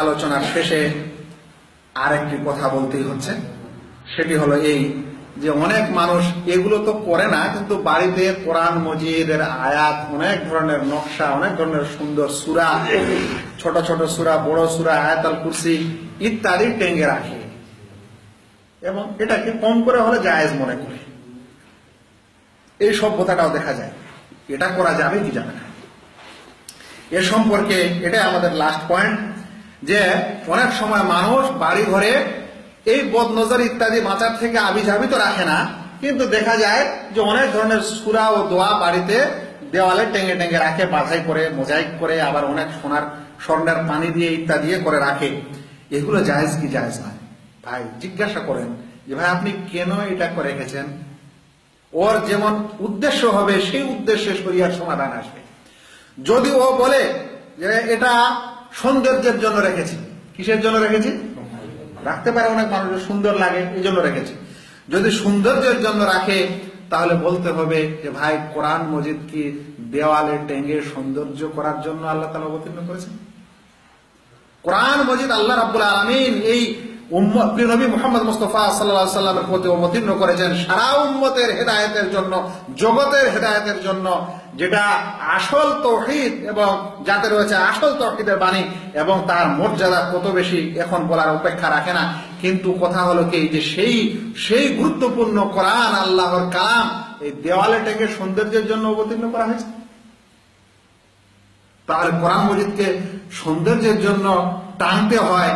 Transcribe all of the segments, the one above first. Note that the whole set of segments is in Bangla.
আলোচনার শেষে আরেকটি কথা বলতেই হচ্ছে। সেটি হলো এই যে অনেক মানুষ এগুলো তো করে না, কিন্তু বাড়িতে কোরআন, মজিদের আয়াত, অনেক ধরনের নকশা, অনেক ধরনের সুন্দর সুরা, ছোট ছোট সুরা, বড় সুরা, আয়াতাল কুরসি ইত্যাদি টেঙ্গে রাখে। এবং এটাকে কম করে হলে জায়েজ মনে করে। এই সভ্যতাটাও দেখা যায়। এটা করা যাবে কি যাবে না? এ সম্পর্কে এটাই আমাদের লাস্ট পয়েন্ট যে অনেক সময় মানুষ বাড়ি ঘরে এই বদনজর ইত্যাদি বাঁচার থেকে আবিজাবি তো রাখে না। কিন্তু দেখা যায় যে অনেক ধরনের সুরা ও দোয়া বাড়িতে দেওয়ালে টেঙ্গে টেঙ্গে রাখে, বাছাই করে, মোজাইক করে, আবার অনেক সোনার স্বর্ণের পানি দিয়ে ইত্যাদি করে রাখে। এগুলো জায়েজ কি জায়েজ না ভাই, জিজ্ঞাসা করেন যে, ভাই, আপনি কেন এটা করে রেখেছেন? ওর যেমন উদ্দেশ্য হবে, সেই উদ্দেশ্যে শরিয়ার সমাধান আসবে। যদি ও বলে যে, এটা সৌন্দর্যের জন্য রেখেছি। কিসের জন্য রেখেছি? রাখতে পারে অনেক মানুষের সুন্দর লাগে, এই জন্য রেখেছি। যদি সৌন্দর্যের জন্য রাখে, তাহলে বলতে হবে যে, ভাই, কোরআন মজিদ কি দেওয়ালে টেঙ্গে সৌন্দর্য করার জন্য আল্লাহ তালা অবতীর্ণ করেছেন। কোরআন মজিদ আল্লাহ রাবুল আলমিন এই নবী মোহাম্মদ মুস্তফা সাল্লাহ সাল্লামের প্রতি অবতীর্ণ করেছেন সারা উম্মতের হেদায়েতের জন্য, জগতের হেদায়েতের জন্য, যেটা আসল তৌহিদ এবং যাতে রয়েছে আসল তৌহিদের বাণী এবং তার মর্যাদা কত বেশি এখন বলার অপেক্ষা রাখে না। কিন্তু কথা হলো কি, যে সেই সেই গুরুত্বপূর্ণ কোরআন, আল্লাহর কালাম এই দেওয়ালে টেকে সৌন্দর্যের জন্য অবতীর্ণ করা হয়েছে। তাহলে কোরআন মজিদকে সৌন্দর্যের জন্য টানতে হয়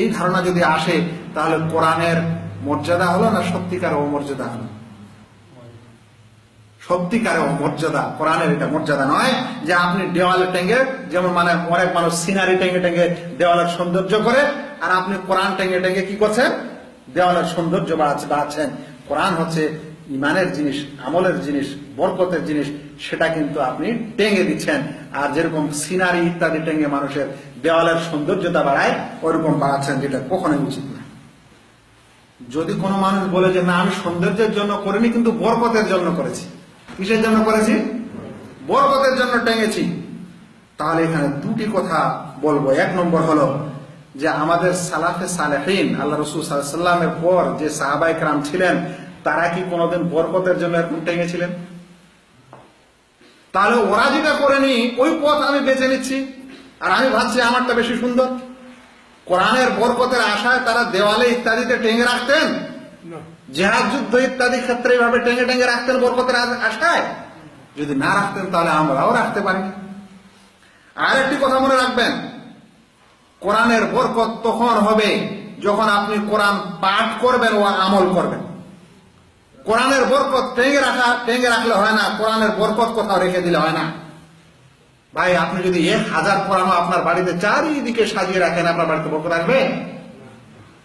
এই ধারণা যদি আসে, তাহলে কোরআনের মর্যাদা হলো না সত্যিকার অমর্যাদা হলো? সত্যিকারে অমর্যাদা, কোরআনের এটা মর্যাদা নয় যে আপনি দেওয়ালে টেঙ্গে যেমন মানে অনেক মানুষ সিনারি টেঙ্গে টেঙ্গে দেওয়ালের সৌন্দর্য করে, আর আপনি কোরআন টেঙ্গে টেঙ্গে কি করছেন? দেওয়ালের সৌন্দর্য বাড়াচ্ছে, বাড়াচ্ছেন। কোরআন হচ্ছে ইমানের জিনিস, আমলের জিনিস, বরকতের জিনিস সেটা কিন্তু আপনি টেঙ্গে দিচ্ছেন। আর যেরকম সিনারি ইত্যাদি টেঙ্গে মানুষের দেওয়ালের সৌন্দর্যতা বাড়ায়, ওরকম বাড়াচ্ছেন যেটা কখনোই উচিত না। যদি কোনো মানুষ বলে যে, না, আমি সৌন্দর্যের জন্য করিনি, কিন্তু বরকতের জন্য করেছি। কিসের জন্য করেছি? বরকতের জন্য টেঙ্গেছি তাহলে এখানে দুটি কথা বলব। এক নম্বর হলো যে, আমাদের সালাফে সালেহীন, আল্লাহ রসুল সাল্লামের পর যে সাহাবাই রাম ছিলেন, তারা কি কোনোদিন বরকতের জন্য এরকম টেঙেছিলেন? তাহলে ওরা যেটা করে করেনি ওই পথ আমি বেছে নিচ্ছি। আর আমি ভাবছি আমারটা বেশি সুন্দর। কোরআনের বরকতের আশায় তারা দেওয়ালে ইত্যাদিতে টেঙে রাখতেন? জেহাদ যুদ্ধ ইত্যাদি ক্ষেত্রে এইভাবে টেঙে টেঙে রাখতেন বরকতের আশায়? যদি না রাখতেন তাহলে আমরাও রাখতে পারি। আর একটি কথা মনে রাখবেন। কোরআনের বরকত তখন হবে যখন আপনি কোরআন পাঠ করবেন ও আমল করবেন। কোরআনের বরকত টেঙ্গে রাখা টেঙ্গে রাখলে হয় না। কোরআনের বরকত কোথাও রেখে দিলে হয় না। ভাই, আপনি যদি এক হাজার কোরআন আপনার বাড়িতে চারিদিকে সাজিয়ে রাখেন, আপনার বাড়িতে বরকত আসবে?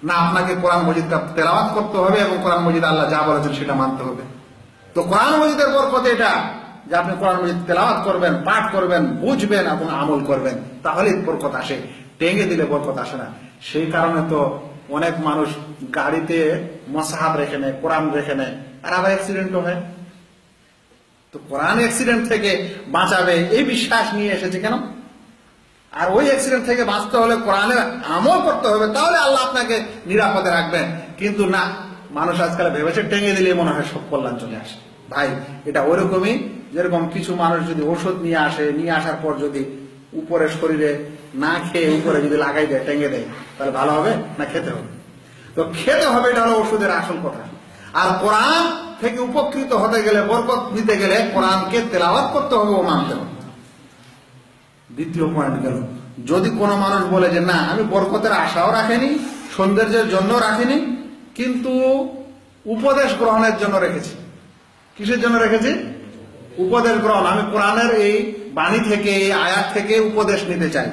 না, আপনাকে কোরআন মজিদটা তেলাওয়াত করতে হবে এবং কোরআন মজিদ আল্লাহ যা বলেছেন সেটা মানতে হবে। তো কোরআন মজিদের বরকত এটা যে আপনি কোরআন মজিদ তেলাওয়াত করবেন, পাঠ করবেন, বুঝবেন এবং আমল করবেন, তাহলেই বরকত আসে। টেঙ্গে দিলে বরকত আসে না। সেই কারণে তো অনেক মানুষ গাড়িতে মশাহাব রেখে নেয়, কোরআন রেখে নেয়। আর আবার অ্যাক্সিডেন্টও হয়। তো কোরআন অ্যাক্সিডেন্ট থেকে বাঁচাবে, এই বিশ্বাস নিয়ে এসেছে কেন? আর ওই অ্যাক্সিডেন্ট থেকে বাঁচতে হলে কোরআনের আমল করতে হবে, তাহলে আল্লাহ আপনাকে নিরাপদে রাখবেন। কিন্তু না, মানুষ আজকাল ভেবেছে টেঙে দিলে মনে হয় সব কল্যাণ চলে আসে। ভাই, এটা ওইরকমই যেরকম কিছু মানুষ যদি ওষুধ নিয়ে আসে, নিয়ে আসার পর যদি উপরে শরীরে না খেয়ে উপরে যদি লাগাই দেয় টেঙে দেয়, তাহলে ভালো হবে না খেতে হবে? তো খেতে হবে এটা হলো ওষুধের আসল কথা। আর কোরআন থেকে উপকৃত হতে গেলে, বরকত নিতে গেলে কোরআনকে তেলাওয়াত করতে হবে ও মানতে হবে। দ্বিতীয় পয়েন্ট গেল, যদি কোনো মানুষ বলে যে, না, আমি বরকতের আশাও রাখেনি, সৌন্দর্যের জন্য রাখিনি, কিন্তু উপদেশ গ্রহণের জন্য রেখেছি। কিসের জন্য রেখেছি? উপদেশ গ্রহণ। আমি কোরআনের এই বাণী থেকে, এই আয়াত থেকে উপদেশ নিতে চাই।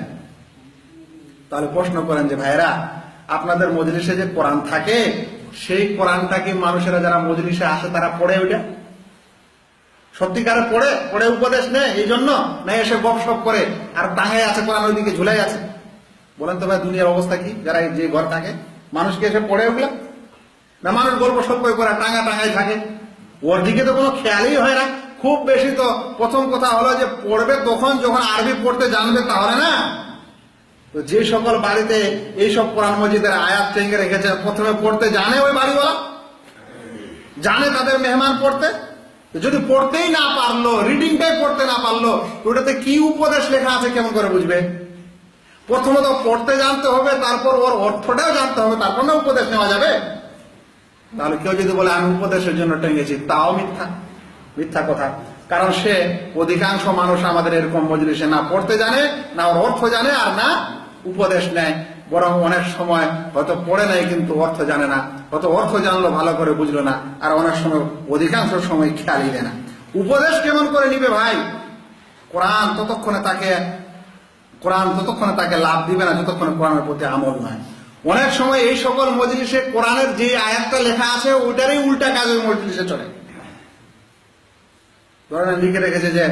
তাহলে প্রশ্ন করেন যে ভাইরা আপনাদের মজলিসে যে কোরআন থাকে সেই কোরআনটা কি মানুষেরা যারা মজলিসে আসে, তারা পড়ে ওইটা? সত্যিকারে পড়ে? পড়ে উপদেশ নেয়? এই জন্য? না এসে গপসপ করে? আর টাঙায় আছে, কোরআন ওইদিকে ঝুলাই আছে? বলেন তো ভাই, দুনিয়ার অবস্থা কি? যারা যে ঘর থাকে, মানুষকে এসে পড়ে ওগুলা? না মানুষ গল্প সল্প করে টাঙা টাঙায় থাকে? ওর দিকে তো কোনো খেয়ালই হয় না। খুব বেশি তো প্রথম কথা হলো যে, পড়বে তখন যখন আরবি পড়তে জানবে, তাহলে না? তো যে সকল বাড়িতে এইসব কোরআন মসজিদের আয়াত টেঙ্গে রেখেছে, প্রথমে পড়তে জানে ওই বাড়িওয়ালা? জানে তাদের মেহমান পড়তে? যদি পড়তেই না পারল রিডিংটাই পড়তে না পারল ওটাতে কি উপদেশ লেখা আছে কেমন করে বুঝবে? প্রথমত পড়তে জানতে হবে, তারপর ওর অর্থটাও জানতে হবে, তারপর না উপদেশ নেওয়া যাবে? তাহলে কেউ যদি বলে, আমি উপদেশের জন্য টেঙ্গেছি তাও মিথ্যা। মিথ্যা কথা। কারণ সে অধিকাংশ মানুষ আমাদের এরকম মজলিসে না পড়তে জানে, না ওর অর্থ জানে আর না উপদেশ নেয়। বরং অনেক সময় হয়তো পড়ে নাই কিন্তু অর্থ জানে না। হয়তো অর্থ জানলো ভালো করে বুঝলো না। আর অনেক সময় অধিকাংশ সময় খেয়ালই দেয় না। উপদেশ কেমন করে নিবে ভাই? কোরআন ততক্ষণে তাকে, কোরআন ততক্ষণে তাকে লাভ দিবে না, যতক্ষণে কোরআনের প্রতি আমল নয়। অনেক সময় এই সকল মজলিসে কোরআনের যে আয়াতটা লেখা আছে ওইটারই উল্টা কাজ ওই মজলিসে চলে। লিখে রেখেছে যে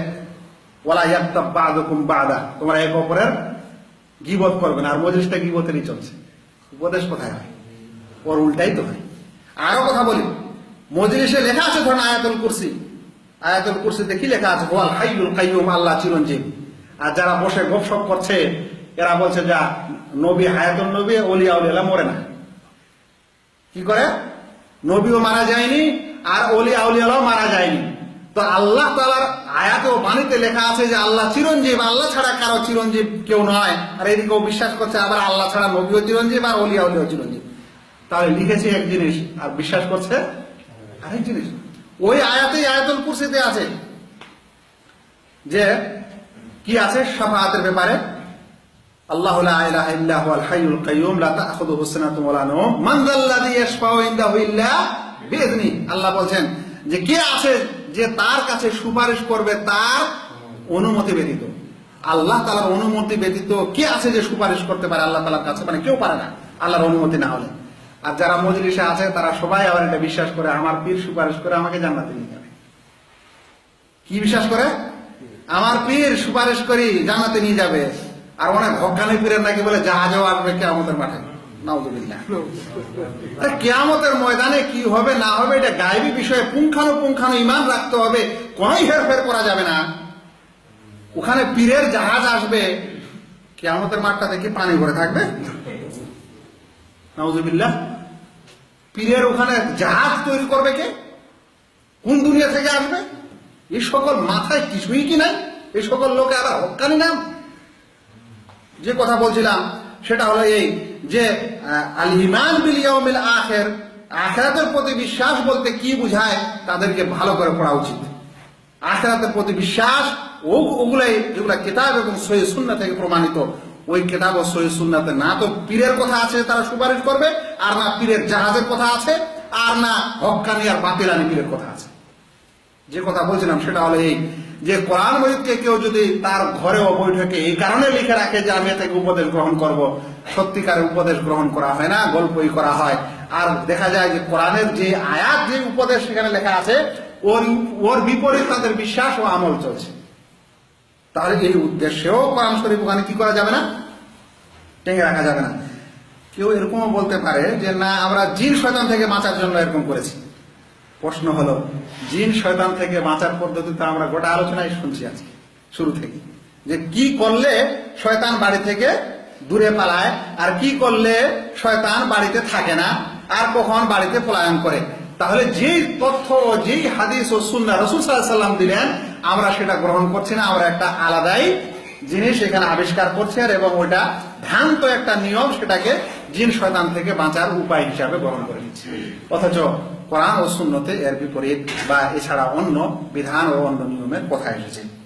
ওলা ইয়াত্তাব বাদুকুম বাদা। তোমরা এক অপরের গিবত করবে না, আর মজলিসটা গিবতেরই চলছে। উপদেশ কোথায় হয়? ওর উল্টাই তো হয়। আরও কথা বলি। মজলিসে লেখা আছে ধরেন আয়াতুল কুরসি। আয়াতুল কুরসিতে কি লেখা আছে? ওয়াল হাইয়ুল কাইয়ুম, আল্লাহ চিরঞ্জীব। আর যারা বসে গপসপ করছে, এরা বলছে যা, নবী হায়াতুল নবী, অলিয়া উলিয়া মরে না। কি করে? নবীও মারা যায়নি, আর অলিয়া উলিয়াও মারা যায়নি। তো আল্লাহ তালার আয়াতে ও বাণীতে লেখা আছে যে আল্লাহ চিরঞ্জীব, আল্লাহ ছাড়া কারও চিরঞ্জীব কেউ নয়। আর এদিকেও বিশ্বাস করছে আবার আল্লাহ ছাড়া নবীও চিরঞ্জীব আর অলিয়া উলিয়াও চিরঞ্জীব। তাহলে লিখেছে এক জিনিস, আর বিশ্বাস করছে আরেক জিনিস। ওই আয়াতেই আয়াতুল কুরসিতে আছে যে কি আছে সাফায়াতের ব্যাপারে? আল্লাহ লা ইলাহা ইল্লা হুয়াল হাইয়ুল কাইয়ুম, লা তাখুযুহু সিনাতুন ওয়া লা নাওম। মান যাল্লাযী ইয়াশফাউ ইনদাহু ইল্লা বিইذনি আল্লাহ বলছেন যে কে আছে যে তার কাছে সুপারিশ করবে তার অনুমতি ব্যতীত। আল্লাহ তাআলার অনুমতি ব্যতীত কে আছে যে সুপারিশ করতে পারে আল্লাহ তাআলার কাছে? মানে কেউ পারে না, আল্লাহর অনুমতি না হলে। আর যারা মজলিসে আছে, তারা সবাই আবার এটা বিশ্বাস করে, আমার পীর সুপারিশ করে আমাকে জান্নাতে নিয়ে যাবে। কি বিশ্বাস করে? আমার পীর সুপারিশ করি জানাতে নিয়ে যাবে। আর অনেক হকানি পীরের নাকি বলে জাহাজও আসবে কে আমাদের মাঠে। কেয়ামতের ময়দানে কি হবে, না হবে, এটা গায়েবী বিষয়ে পুঙ্খানু পুঙ্খানু ইমান রাখতে হবে, কোনোই হেরফের করা যাবে না। ওখানে পীরের জাহাজ আসবে, কেয়ামতের মাঠটাতে কি পানি ভরে থাকবে। পীরের ওখানে জাহাজ তৈরি করবে কে? কোন দুনিয়া থেকে আসবে? এই সকল মাথায় কিছুই কি নাই? এই সকল লোকে আবার হকানি নাম? যে কথা বলছিলাম, সেটা হলো এই যে আল ইমান বিল ইয়াউমিল আখির, আখিরাতের প্রতি বিশ্বাস বলতে কি বোঝায় তাদেরকে ভালো করে পড়া উচিত। আখিরাতের প্রতি বিশ্বাস ও ওগুলাই যেগুলা কিতাব এবং সহি সুন্নাহ থেকে প্রমাণিত, ওই কেতাব ও সহি সুন্নাতে না তো পীরের কথা আছে তারা সুপারিশ করবে, আর না পীরের জাহাজের কথা আছে, আর না হক্কানি আর বাতিলানি পীরের কথা আছে। যে কথা বলছিলাম সেটা হলো এই যে কোরআন মজিদকে কেউ যদি তার ঘরে বৈঠকে এই কারণে লিখে রাখে যে আমি এ থেকে উপদেশ গ্রহণ করব, সত্যিকারে উপদেশ গ্রহণ করা হয় না, গল্পই করা হয়। আর দেখা যায় যে কোরআনের যে আয়াত, যে উপদেশ সেখানে লেখা আছে, ওর ওর বিপরীত তাদের বিশ্বাস ও আমল চলছে। তাহলে এই উদ্দেশ্যেও কোরআন শরীফ ওখানে কি করা যাবে না? টেঙে রাখা যাবে না। কেউ এরকমও বলতে পারে যে, না, আমরা জিন শয়তান থেকে বাঁচার জন্য এরকম করেছি। প্রশ্ন হলো, জিন শয়তান থেকে বাঁচার পদ্ধতিতে আমরা গোটা আলোচনায় শুনছি আজকে, শুরু থেকে যে কি করলে শয়তান বাড়ি থেকে দূরে পালায়, আর কি করলে শয়তান বাড়িতে থাকে না, আর কখন বাড়িতে পলায়ন করে। তাহলে যেই তথ্য, যেই হাদিস ও সুন্না রসুল সাল্লাম দিলেন, আমরা সেটা গ্রহণ করছি না, আমরা একটা আলাদাই জিনিস এখানে আবিষ্কার করছি, আর এবং ওইটা ভ্রান্ত একটা নিয়ম, সেটাকে জিন শয়তান থেকে বাঁচার উপায় হিসাবে গ্রহণ করে নিচ্ছি। অথচ কোরআন ও শূন্যতে এর বিপরীত বা এছাড়া অন্য বিধান ও অন্য নিয়মের কথা এসেছে।